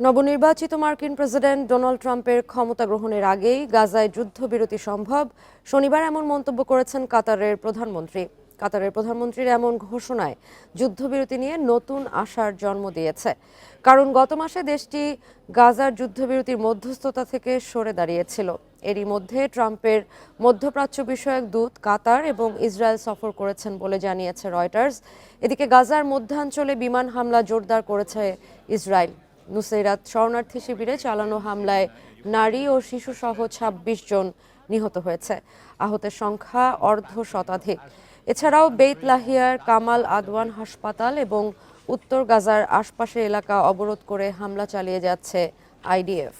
নবনির্বাচিত মার্কিন president Donald ট্রাম্পের ক্ষমতা গ্রহণের আগেই গাজায় যুদ্ধবিরতি সম্ভব। শনিবার এমন মন্তব্য করেছেন কাতারের প্রধানমন্ত্রী। কাতারের প্রধানমন্ত্রীর এমন ঘোষণায় যুদ্ধবিরতি নিয়ে নতুন আশার জন্ম দিয়েছে। কারণ গত মাসে দেশটি গাজার যুদ্ধবিরতির মধ্যস্থতা থেকে সরে দাঁড়িয়েছিল। এরই মধ্যে ট্রাম্পের মধ্যপ্রাচ্য বিষয়ক দূত কাতার এবং ইসরায়েল সফর করেছেন বলে জানিয়েছে রয়টার্স। এদিকে গাজার মধ্যাঞ্চলে বিমান হামলা জোরদার করেছে ইসরায়েল। নুসেরাত শরণার্থী শিবিরে চালানো হামলায় নারী ও শিশুসহ ছাব্বিশ জন নিহত হয়েছে। আহতের সংখ্যা অর্ধ শতাধিক। এছাড়াও বেইত লাহিয়ার কামাল আদওয়ান হাসপাতাল এবং উত্তর গাজার আশপাশের এলাকা অবরোধ করে হামলা চালিয়ে যাচ্ছে আইডিএফ।